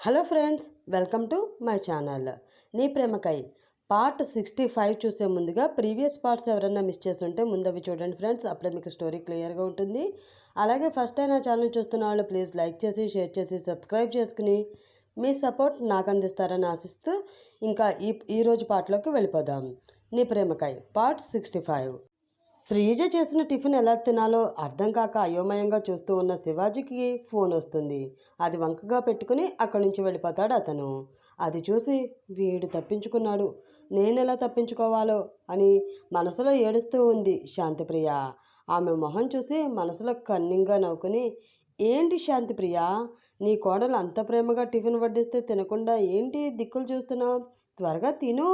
Hello friends welcome to my channel. నీ ప్రేమకై part sixty five చూసే ముందుగా ప్రీవియస్ పార్ట్స్ ఎవరైనా మిస్ చేస్తుంటే ముందు అవి చూడండి ఫ్రెండ్స్ అప్పుడే మీకు స్టోరీ క్లియర్గా ఉంటుంది. అలాగే ఫస్ట్ అయినా ఛానల్ చూస్తున్న వాళ్ళు ప్లీజ్ లైక్ చేసి షేర్ చేసి సబ్స్క్రైబ్ చేసుకుని మీ సపోర్ట్ నాకు అందిస్తారని ఆశిస్తూ ఇంకా ఈ ఈరోజు పాటలోకి వెళ్ళిపోదాం. నీ ప్రేమకై పార్ట్ సిక్స్టీ ఫైవ్. శ్రీజ చేసిన టిఫిన్ ఎలా తినాలో అర్థం కాక అయోమయంగా చూస్తూ ఉన్న శివాజీకి ఫోన్ వస్తుంది. అది వంకగా పెట్టుకుని అక్కడి నుంచి వెళ్ళిపోతాడు అతను. అది చూసి వీడు తప్పించుకున్నాడు. నేనెలా తప్పించుకోవాలో అని మనసులో ఏడుస్తూ ఉంది శాంతిప్రియ. ఆమె మొహం చూసి మనసులో కన్నింగా నవ్వుకుని ఏంటి శాంతిప్రియ? నీ కోడలు అంత ప్రేమగా టిఫిన్ వడ్డిస్తే తినకుండా ఏంటి దిక్కులు చూస్తున్నావు? త్వరగా తిను.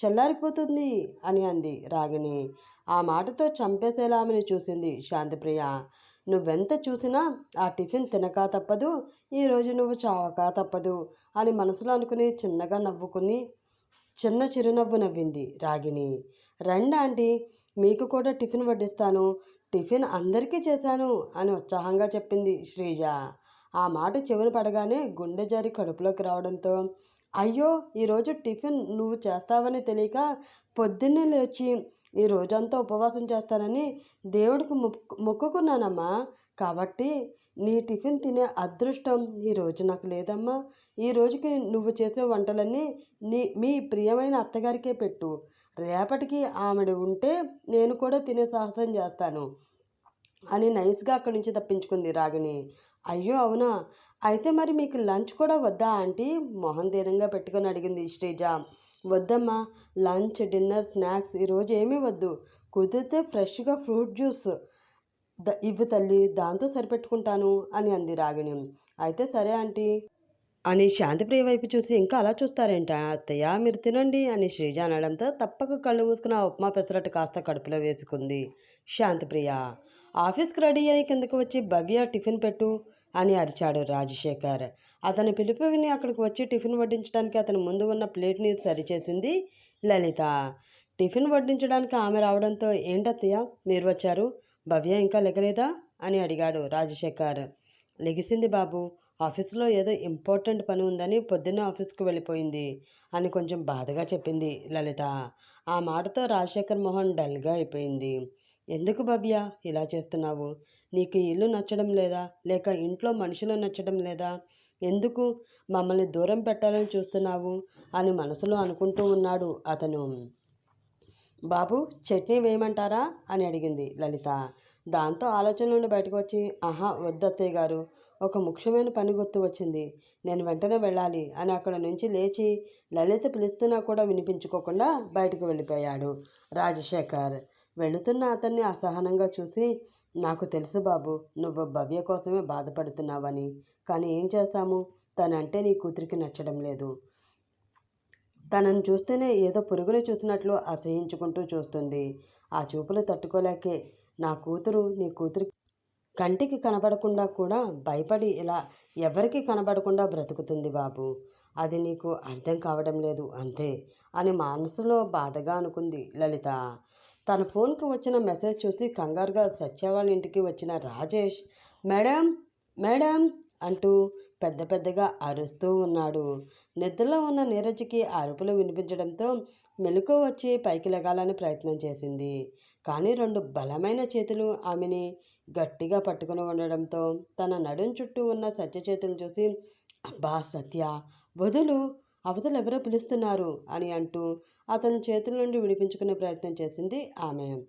చల్లారిపోతుంది అని అంది రాగిణి. ఆ మాటతో చంపేసేలా ఆమెను చూసింది శాంతిప్రియ. నువ్వెంత చూసినా ఆ టిఫిన్ తినక తప్పదు ఈరోజు నువ్వు చావక తప్పదు అని మనసులో అనుకుని చిన్నగా నవ్వుకుని చిన్న చిరునవ్వు నవ్వింది రాగిణి. రండి ఆంటీ మీకు కూడా టిఫిన్ వడ్డిస్తాను టిఫిన్ అందరికీ చేశాను అని ఉత్సాహంగా చెప్పింది శ్రీజ. ఆ మాట చెవిన పడగానే గుండె జారి కడుపులోకి రావడంతో అయ్యో ఈరోజు టిఫిన్ నువ్వు చేస్తావని తెలియక పొద్దున్నే లేచి ఈ రోజంతా ఉపవాసం చేస్తానని దేవుడికి మొక్కు మొక్కుకున్నానమ్మా. కాబట్టి నీ టిఫిన్ తినే అదృష్టం ఈ రోజు నాకు లేదమ్మా. ఈ రోజుకి నువ్వు చేసే వంటలన్నీ నీ మీ ప్రియమైన అత్తగారికే పెట్టు. రేపటికి ఆమెడు ఉంటే నేను కూడా తినే సాహసం చేస్తాను. అని నైస్గా అక్కడి నుంచి తప్పించుకుంది రాగిణి. అయ్యో అవునా? అయితే మరి మీకు లంచ్ కూడా వద్దా ఆంటీ? మొహం దీనంగా పెట్టుకొని అడిగింది శ్రీజ. వద్దమ్మా లంచ్ డిన్నర్ స్నాక్స్ ఈరోజు ఏమీ వద్దు. కుదిరితే ఫ్రెష్గా ఫ్రూట్ జ్యూస్ ద ఇవ్వు తల్లి దాంతో సరిపెట్టుకుంటాను అని అంది రాగిణి. అయితే సరే ఆంటీ. అని శాంతిప్రియ వైపు చూసి ఇంకా అలా చూస్తారేంట? అత్తయ్య మీరు తినండి అని శ్రీజ అనడంతో తప్పక కళ్ళు మూసుకుని ఆ ఉప్మా పెసరట్టు కాస్త కడుపులో వేసుకుంది శాంతిప్రియ. ఆఫీస్కి రెడీ అయ్యి కిందకు వచ్చి భవ్య టిఫిన్ పెట్టు అని అరిచాడు రాజశేఖర్. అతని పిలుపు విని అక్కడికి వచ్చి టిఫిన్ వడ్డించడానికి అతని ముందు ఉన్న ప్లేట్ని సరిచేసింది లలిత. టిఫిన్ వడ్డించడానికి ఆమె రావడంతో ఏంటత్తయ్య మీరు వచ్చారు? భవ్య ఇంకా లెగలేదా అని అడిగాడు రాజశేఖర్. లెగిసింది బాబు ఆఫీసులో ఏదో ఇంపార్టెంట్ పని ఉందని పొద్దున్న ఆఫీస్కి వెళ్ళిపోయింది అని కొంచెం బాధగా చెప్పింది లలిత. ఆ మాటతో రాజశేఖర్ మొహన్ డల్గా అయిపోయింది. ఎందుకు భవ్య ఇలా చేస్తున్నావు? నీకు ఇల్లు నచ్చడం లేదా? లేక ఇంట్లో మనుషులు నచ్చడం లేదా? ఎందుకు మమ్మల్ని దూరం పెట్టాలని చూస్తున్నావు? అని మనసులో అనుకుంటూ ఉన్నాడు అతను. బాబు చట్నీ వేయమంటారా? అని అడిగింది లలిత. దాంతో ఆలోచన నుండి బయటకు వచ్చి ఆహా వద్దత్తయ్య గారు. ఒక ముఖ్యమైన పని గుర్తు వచ్చింది. నేను వెంటనే వెళ్ళాలి అని అక్కడ నుంచి లేచి లలిత పిలుస్తున్నా కూడా వినిపించుకోకుండా బయటకు వెళ్ళిపోయాడు రాజశేఖర్. వెళుతున్న అతన్ని అసహనంగా చూసి నాకు తెలుసు బాబు నువ్వు భవ్య కోసమే బాధపడుతున్నావని. కానీ ఏం చేస్తాము? తనంటే నీ కూతురికి నచ్చడం లేదు. తనను చూస్తేనే ఏదో పురుగుని చూసినట్లు అసహించుకుంటూ చూస్తుంది. ఆ చూపులు తట్టుకోలేకే నా కూతురు నీ కూతురు కంటికి కనబడకుండా కూడా భయపడి ఇలా ఎవరికి కనబడకుండా బ్రతుకుతుంది బాబు. అది నీకు అర్థం కావడం లేదు అంతే అని మనసులో బాధగా అనుకుంది లలిత. తన ఫోన్కి వచ్చిన మెసేజ్ చూసి కంగారుగా సత్య వాళ్ళ ఇంటికి వచ్చిన రాజేష్ మేడం మేడం అంటూ పెద్ద పెద్దగా అరుస్తూ ఉన్నాడు. నిద్రలో ఉన్న నీరజ్కి అరుపులు వినిపించడంతో మెలకు వచ్చి పైకి లెగాలని ప్రయత్నం చేసింది. కానీ రెండు బలమైన చేతులు ఆమెని గట్టిగా పట్టుకుని ఉండడంతో తన నడుం చుట్టూ ఉన్న సత్య చేతులు చూసి అబ్బా సత్య వదులు అవతలు ఎవరో పిలుస్తున్నారు అని అంటూ అతని చేతుల నుండి విడిపించుకునే ప్రయత్నం చేసింది ఆమె.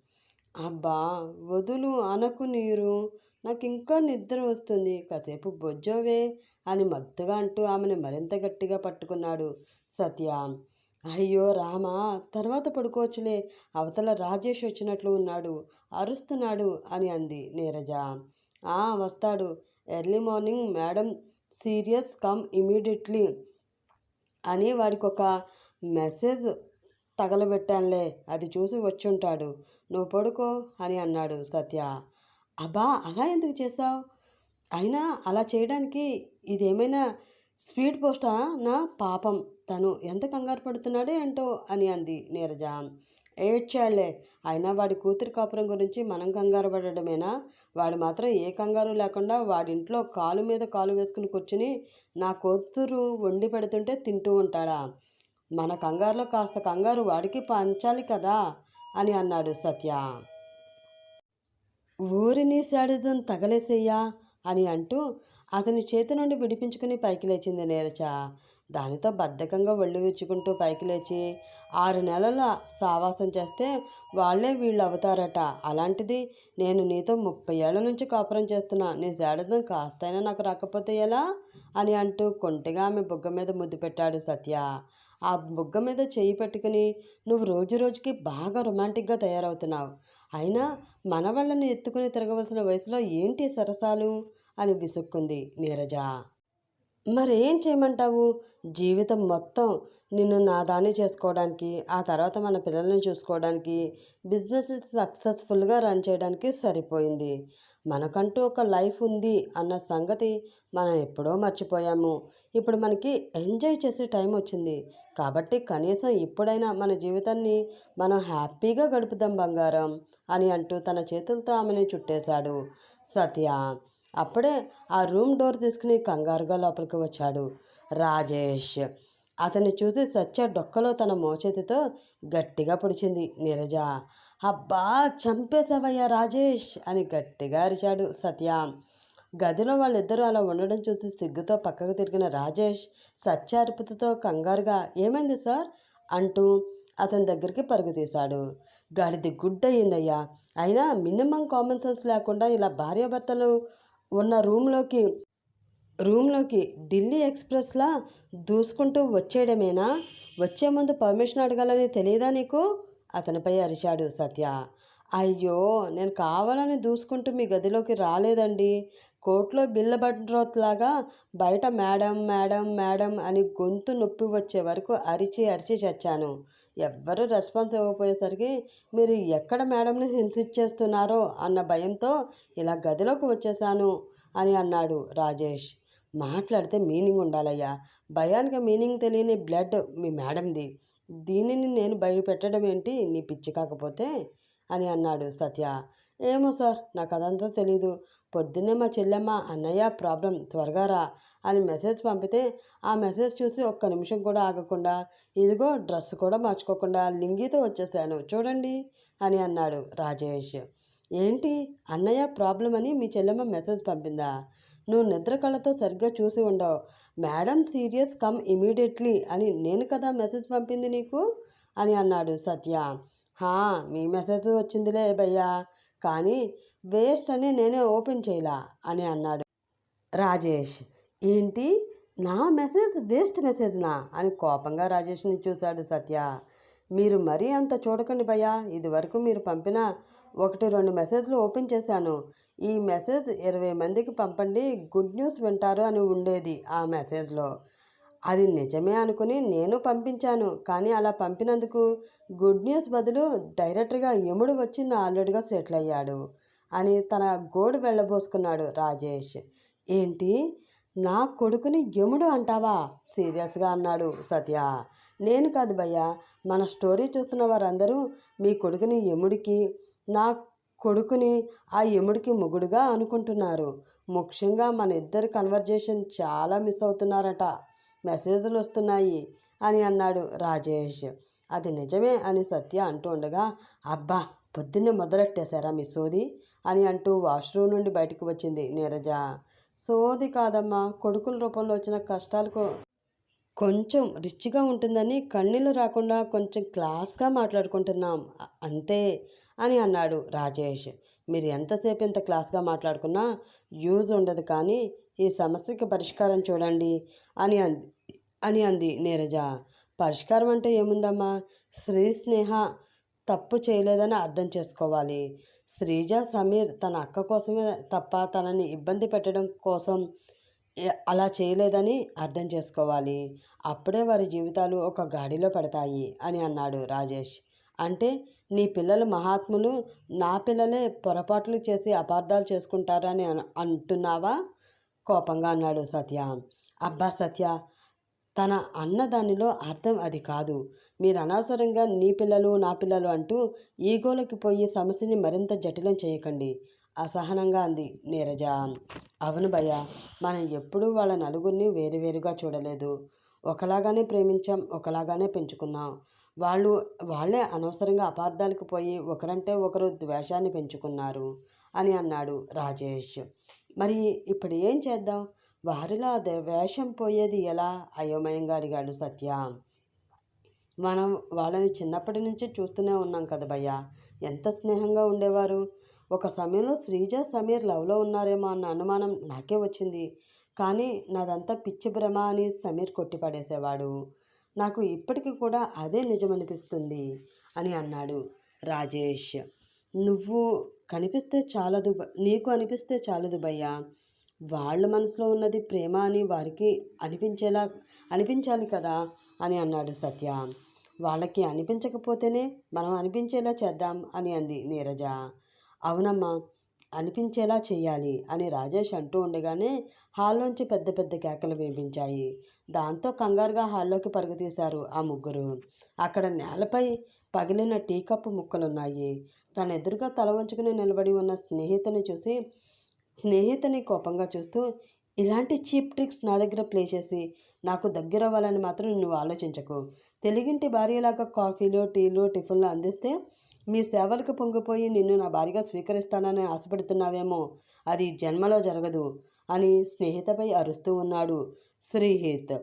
అబ్బా వదులు అనకు నీరు. నాకు ఇంకా నిద్ర వస్తుంది. కాసేపు బొజ్జోవే అని మత్తుగా అంటూ ఆమెను మరింత గట్టిగా పట్టుకున్నాడు సత్య. అయ్యో రామా తర్వాత పడుకోవచ్చులే. అవతల రాజేష్ వచ్చినట్లు ఉన్నాడు. అరుస్తున్నాడు అని అంది నీరజ. "ఆ, వస్తాడు. Early morning madam serious come immediately అని వాడికి ఒక మెసేజ్ తగలబెట్టానులే అది చూసి వచ్చుంటాడు. నువ్వు పడుకో అని అన్నాడు సత్య. అబ్బా అలా ఎందుకు చేసావు అయినా అలా చేయడానికి ఇదేమైనా స్పీడ్ పోస్టా? నా పాపం తను ఎంత కంగారు పడుతున్నాడో ఏంటో అని అంది నీరజ. ఏడ్చాడులే అయినా వాడి కూతురి కాపురం గురించి మనం కంగారు పడడమేనా? వాడు మాత్రం ఏ కంగారు లేకుండా వాడింట్లో కాలు మీద కాలు వేసుకుని కూర్చుని నా కూతురు వండి పెడుతుంటే తింటూ ఉంటాడా? మన కంగారులో కాస్త కంగారు వాడికి పంచాలి కదా? అని అన్నాడు సత్య. ఊరిని శాడిజం తగలేసయ్యా అని అంటూ అతని చేతి నుండి విడిపించుకుని పైకి లేచింది నీరజ. దానితో బద్ధకంగా ఒళ్ళు విచ్చుకుంటూ పైకి లేచి ఆరు నెలల సావాసం చేస్తే వాళ్ళే వీళ్ళు అవుతారట. అలాంటిది నేను నీతో ముప్పై ఏళ్ళ నుంచి కాపురం చేస్తున్నా. నీ శాడిజం కాస్తైనా నాకు రాకపోతే ఎలా? అని అంటూ కొంటిగా ఆమె బుగ్గ మీద ముద్దు పెట్టాడు సత్య. ఆ బుగ్గ మీద చేయి పెట్టుకుని నువ్వు రోజు రోజుకి బాగా రొమాంటిక్గా తయారవుతున్నావు. అయినా మన వాళ్ళని ఎత్తుకుని తిరగవలసిన వయసులో ఏంటి సరసాలు? అని విసుక్కుంది నీరజ. మరేం చేయమంటావు? జీవితం మొత్తం నిన్ను నాదాన్ని చేసుకోవడానికి ఆ తర్వాత మన పిల్లల్ని చూసుకోవడానికి బిజినెస్ సక్సెస్ఫుల్గా రన్ చేయడానికి సరిపోయింది. మనకంటూ ఒక లైఫ్ ఉంది అన్న సంగతి మనం ఎప్పుడో మర్చిపోయాము. ఇప్పుడు మనకి ఎంజాయ్ చేసే టైం వచ్చింది. కాబట్టి కనీసం ఇప్పుడైనా మన జీవితాన్ని మనం హ్యాపీగా గడుపుదాం బంగారం అని అంటూ తన చేతులతో ఆమెని చుట్టేశాడు. సత్య అప్పుడే ఆ రూమ్ డోర్ తీసుకుని కంగారుగా లోపలికి వచ్చాడు. రాజేష్ అతన్ని చూసి సత్య డొక్కలో తన మోచేతితో గట్టిగా పొడిచింది. నీరజ అబ్బా చంపేశావయ్యా రాజేష్ అని గట్టిగా అరిచాడు సత్య. గదిలో వాళ్ళిద్దరూ అలా ఉండడం చూసి సిగ్గుతో పక్కకు తిరిగిన రాజేష్ సత్య కంగారుగా ఏమైంది సార్? అంటూ అతని దగ్గరికి పరుగు తీశాడు. గాడిది గుడ్ అయ్యిందయ్యా అయినా మినిమం కామన్ సెన్స్ లేకుండా ఇలా భార్యాభర్తలు ఉన్న రూమ్లోకి రూమ్లోకి ఢిల్లీ ఎక్స్ప్రెస్లా దూసుకుంటూ వచ్చేయడమేనా? వచ్చే ముందు పర్మిషన్ అడగాలని తెలియదా నీకు? అతనిపై అరిచాడు సత్య. అయ్యో! నేను కావాలని దూసుకుంటూ మీ గదిలోకి రాలేదండి. కోర్టులో బిల్ల లాగా బయట మేడం మేడం మేడం అని గొంతు నొప్పి వచ్చే వరకు అరిచి అరిచి చచ్చాను. ఎవ్వరూ రెస్పాన్స్ ఇవ్వకపోయేసరికి మీరు ఎక్కడ మేడంని హింసించేస్తున్నారో అన్న భయంతో ఇలా గదిలోకి వచ్చేసాను అని అన్నాడు రాజేష్. మాట్లాడితే మీనింగ్ ఉండాలయ్యా. భయానికి మీనింగ్ తెలియని బ్లడ్ మీ మేడంది. దీనిని నేను బయటపెట్టడం ఏంటి? నీ పిచ్చి కాకపోతే అని అన్నాడు సత్య. ఏమో సార్ నాకు అదంతా తెలీదు. పొద్దున్నే మా చెల్లెమ్మ అన్నయ్య ప్రాబ్లం త్వరగా రా అని మెసేజ్ పంపితే ఆ మెసేజ్ చూసి ఒక్క నిమిషం కూడా ఆగకుండా ఇదిగో డ్రెస్ కూడా మార్చుకోకుండా లింగితో వచ్చేసాను చూడండి అని అన్నాడు రాజేష్. ఏంటి? అన్నయ్య ప్రాబ్లం అని మీ చెల్లెమ్మ మెసేజ్ పంపిందా? నువ్వు నిద్ర కళ్ళతో సరిగ్గా చూసి ఉండవు. మేడం సీరియస్ కమ్ ఇమీడియట్లీ అని నేను కదా మెసేజ్ పంపింది నీకు? అని అన్నాడు సత్య. హా మీ మెసేజ్ వచ్చిందిలే భయ్యా. కానీ వేస్ట్ అని నేనే ఓపెన్ చేయలా అని అన్నాడు. రాజేష్ ఏంటి? నా మెసేజ్ వేస్ట్ మెసేజ్నా? అని కోపంగా రాజేష్ని చూశాడు సత్య. మీరు మరీ అంత చూడకండి భయ్యా ఇదివరకు మీరు పంపిన ఒకటి రెండు మెసేజ్లు ఓపెన్ చేశాను. ఈ మెసేజ్ ఇరవై మందికి పంపండి గుడ్ న్యూస్ వింటారు అని ఉండేది ఆ మెసేజ్లో. అది నిజమే అనుకుని నేను పంపించాను కానీ అలా పంపినందుకు గుడ్ న్యూస్ బదులు డైరెక్ట్గా యముడు వచ్చి నా ఆల్రెడీగా సెటిల్ అయ్యాడు. అని తన గోడు వెళ్ళబోసుకున్నాడు రాజేష్. ఏంటి? నా కొడుకుని యముడు అంటావా? సీరియస్గా అన్నాడు సత్య. నేను కాదు భయ్యా మన స్టోరీ చూస్తున్న వారందరూ మీ కొడుకుని యముడికి నా కొడుకుని ఆ యముడికి మొగుడుగా అనుకుంటున్నారు. ముఖ్యంగా మన ఇద్దరి కన్వర్జేషన్ చాలా మిస్ అవుతున్నారట. మెసేజ్లు వస్తున్నాయి అని అన్నాడు రాజేష్. అది నిజమే అని సత్య అంటూ ఉండగా అబ్బా పొద్దున్నే మొదలెట్టేశారా మీ సోది? అని అంటూ వాష్రూమ్ నుండి బయటకు వచ్చింది నీరజ. సోది కాదమ్మా కొడుకుల రూపంలో వచ్చిన కష్టాలకు కొంచెం రిచ్గా ఉంటుందని కన్నీళ్ళు రాకుండా కొంచెం క్లాస్గా మాట్లాడుకుంటున్నాం అంతే అని అన్నాడు రాజేష్. మీరు ఎంతసేపు ఇంత క్లాస్గా మాట్లాడుకున్నా యూజ్ ఉండదు కానీ ఈ సమస్యకి పరిష్కారం చూడండి అని అంది అని అంది నీరజ. పరిష్కారం అంటే ఏముందమ్మా? శ్రీ స్నేహ తప్పు చేయలేదని అర్థం చేసుకోవాలి. శ్రీజ సమీర్ తన అక్క కోసమే తప్ప తనని ఇబ్బంది పెట్టడం కోసం అలా చేయలేదని అర్థం చేసుకోవాలి. అప్పుడే వారి జీవితాలు ఒక గాడిలో పెడతాయి అని అన్నాడు రాజేష్. అంటే నీ పిల్లలు మహాత్ములు నా పిల్లలే పొరపాట్లు చేసి అపార్థాలు చేసుకుంటారని అంటున్నావా? కోపంగా అన్నాడు సత్య. అబ్బా సత్య తన అన్న దానిలో అర్థం అది కాదు. మీరు అనవసరంగా నీ పిల్లలు నా పిల్లలు అంటూ ఈగోలకి పోయి సమస్యని మరింత జటిలం చేయకండి. అసహనంగా అంది నీరజ. అవును భయ మనం ఎప్పుడూ వాళ్ళ నలుగురిని వేరువేరుగా చూడలేదు. ఒకలాగానే ప్రేమించాం ఒకలాగానే పెంచుకున్నాం. వాళ్ళు వాళ్ళే అనవసరంగా అపార్థాలకు పోయి ఒకరంటే ఒకరు ద్వేషాన్ని పెంచుకున్నారు అని అన్నాడు రాజేష్. మరి ఇప్పుడు ఏం చేద్దాం? వారిలో ద్వేషం పోయేది ఎలా? అయోమయంగా అడిగాడు సత్య. మనం వాళ్ళని చిన్నప్పటి నుంచి చూస్తూనే ఉన్నాం కదా భయ్యా. ఎంత స్నేహంగా ఉండేవారు. ఒక సమయంలో శ్రీజ సమీర్ లవ్లో ఉన్నారేమో అన్న అనుమానం నాకే వచ్చింది. కానీ నాదంతా పిచ్చి భ్రమ అని సమీర్ కొట్టిపడేసేవాడు. నాకు ఇప్పటికీ కూడా అదే నిజమనిపిస్తుంది అని అన్నాడు రాజేష్. నువ్వు కనిపిస్తే చాలదు నీకు అనిపిస్తే చాలదు భయ్యా. వాళ్ళ మనసులో ఉన్నది ప్రేమ అని వారికి అనిపించేలా అనిపించాలి కదా. అని అన్నాడు సత్య. వాళ్ళకి అనిపించకపోతేనే మనం అనిపించేలా చేద్దాం అని అంది నీరజ. అవునమ్మా అనిపించేలా చేయాలి అని రాజేష్ అంటూ ఉండగానే హాల్లోంచి పెద్ద పెద్ద కేకలు వినిపించాయి. దాంతో కంగారుగా హాల్లోకి పరుగుతీశారు ఆ ముగ్గురు. అక్కడ నేలపై పగిలిన టీ కప్పు ముక్కలున్నాయి. తన ఎదురుగా తల వంచుకుని నిలబడి ఉన్న స్నేహితుని చూసి స్నేహితుని కోపంగా చూస్తూ ఇలాంటి చీప్ ట్రిక్స్ నా దగ్గర ప్లే చేసి నాకు దగ్గర అవ్వాలని మాత్రం నువ్వు ఆలోచించకు. తెలుగింటి భార్యలాగా కాఫీలు టీలు టిఫిన్లు అందిస్తే మీ సేవలకు పొంగిపోయి నిన్ను నా భార్యగా స్వీకరిస్తానని ఆశపడుతున్నావేమో. అది జన్మలో జరగదు అని స్నేహితపై అరుస్తూ ఉన్నాడు శ్రీహిత్.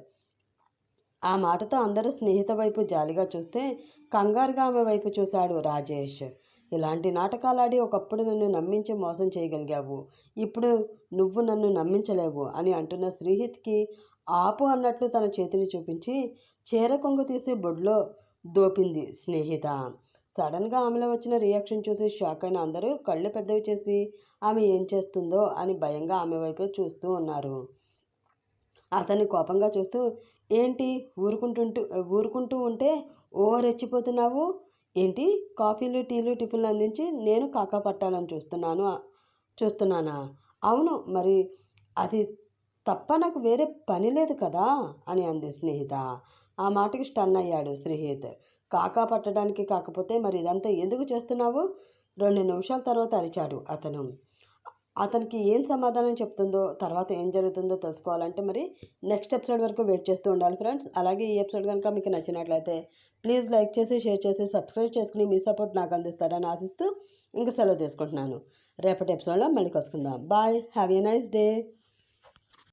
ఆ మాటతో అందరూ స్నేహిత వైపు జాలిగా చూస్తే కంగారుగా ఆమె వైపు చూశాడు రాజేష్. ఇలాంటి నాటకాలాడి ఒకప్పుడు నన్ను నమ్మించి మోసం చేయగలిగావు. ఇప్పుడు నువ్వు నన్ను నమ్మించలేవు అని అంటున్న శ్రీహిత్కి ఆపు అన్నట్లు తన చేతిని చూపించి చీర కొంగు తీసి బొడ్లో దోపింది స్నేహిత. సడన్గా ఆమెలో వచ్చిన రియాక్షన్ చూసి షాక్ అయిన అందరూ కళ్ళు పెద్దవి చేసి ఆమె ఏం చేస్తుందో? అని భయంగా ఆమె వైపే చూస్తూ ఉన్నారు. అతన్ని కోపంగా చూస్తూ ఏంటి? ఊరుకుంటుంటూ ఊరుకుంటూ ఉంటే ఓ రెచ్చిపోతున్నావు? ఏంటి? కాఫీలు టీలు టిఫిన్లు అందించి నేను కాకా పట్టాలని చూస్తున్నాను చూస్తున్నానా? అవును మరి అది తప్ప నాకు వేరే పని లేదు కదా? అని అంది స్నేహిత. ఆ మాటకి స్టన్ అయ్యాడు శ్రీహిత్ కాకా పట్టడానికి కాకపోతే మరి ఇదంతా ఎందుకు చేస్తున్నావు? రెండు నిమిషాల తర్వాత అరిచాడు అతను. అతనికి ఏం సమాధానం చెప్తుందో తర్వాత ఏం జరుగుతుందో తెలుసుకోవాలంటే మరి నెక్స్ట్ ఎపిసోడ్ వరకు వెయిట్ చేస్తూ ఉండాలి ఫ్రెండ్స్. అలాగే ఈ ఎపిసోడ్ కనుక మీకు నచ్చినట్లయితే ప్లీజ్ లైక్ చేసి షేర్ చేసి సబ్స్క్రైబ్ చేసుకుని మీ సపోర్ట్ నాకు అందిస్తారని ఆశిస్తూ ఇంక సెలవు తీసుకుంటున్నాను. రేపటి ఎపిసోడ్లో మళ్ళీ కలుసుకుందాం. Bye. Have a nice day.